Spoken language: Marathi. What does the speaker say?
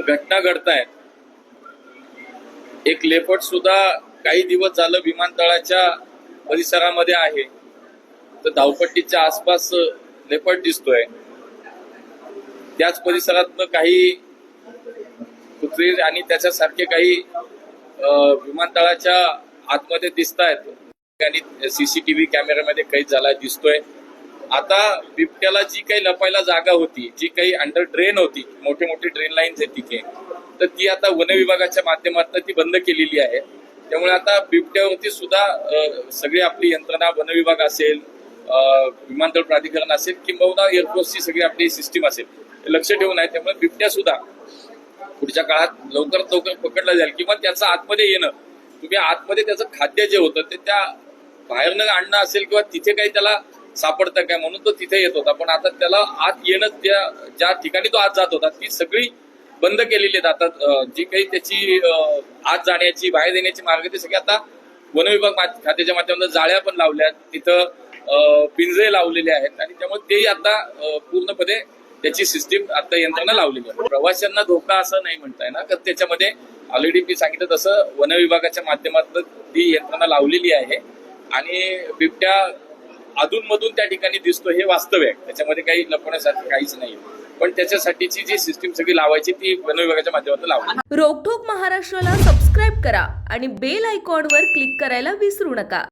घटना घडतायत. एक लेपट सुद्धा काही दिवस झालं विमानतळाच्या परिसरामध्ये आहे. तर धावपट्टीच्या आसपास लेपट दिसतोय. त्याच परिसरात काही कुत्री आणि त्याच्यासारखे काही विमानतळाच्या आतमध्ये दिसत आहेत आणि सीसीटीव्ही कॅमेऱ्यामध्ये कैद झाला दिसतोय. आता बिबट्याला जी काही लपायला जागा होती जी काही अंडर ड्रेन होती मोठे मोठे ड्रेन लाईन्स आहेत तिथे तर ती आता वन विभागाच्या माध्यमातून ती बंद केलेली आहे. त्यामुळे आता बिबट्यावरती सुद्धा सगळी आपली यंत्रणा वन विभाग असेल विमानतळ प्राधिकरण असेल किंबहुना एअरफोर्सची सगळी आपली सिस्टीम असेल लक्ष ठेवून आहे. त्यामुळे बिबट्या सुद्धा पुढच्या काळात लवकरात लवकर पकडला जाईल किंवा त्याचं आतमध्ये येणं तुम्ही आतमध्ये त्याचं खाद्य जे होतं ते त्या बाहेरनं आणणं असेल किंवा तिथे काही त्याला सापडतं काय म्हणून तो तिथे येत होता. पण आता त्याला आत येणं त्या ज्या ठिकाणी तो आत जात होता ती सगळी बंद केलेली आहेत. आता जी काही त्याची आत जाण्याची बाहेर येण्याची मार्ग ते सगळे आता वन विभाग खात्याच्या माध्यमातून जाळ्या पण लावल्यात तिथं पिंजरे लावलेले आहेत आणि त्यामुळे तेही आता पूर्णपणे त्याची सिस्टीम आता यंत्रणा लावलेली आहे. प्रवाशांना धोका असं नाही म्हणताय ना तर त्याच्यामध्ये ऑलरेडी मी सांगितलं तसं वन विभागाच्या माध्यमातून ती यंत्रणा लावलेली आहे. आणि बिबट्या अधूनमधून त्या ठिकाणी दिसतो हे वास्तव आहे. त्याच्यामध्ये काही लपवण्यासारखं काहीच नाही पण त्याच्यासाठीची जी सिस्टीम सगळी लावायची ती वन विभागाच्या माध्यमातून लावा रोकठोक महाराष्ट्राला सबस्क्राईब करा आणि बेल आयकॉनवर क्लिक करायला विसरू नका.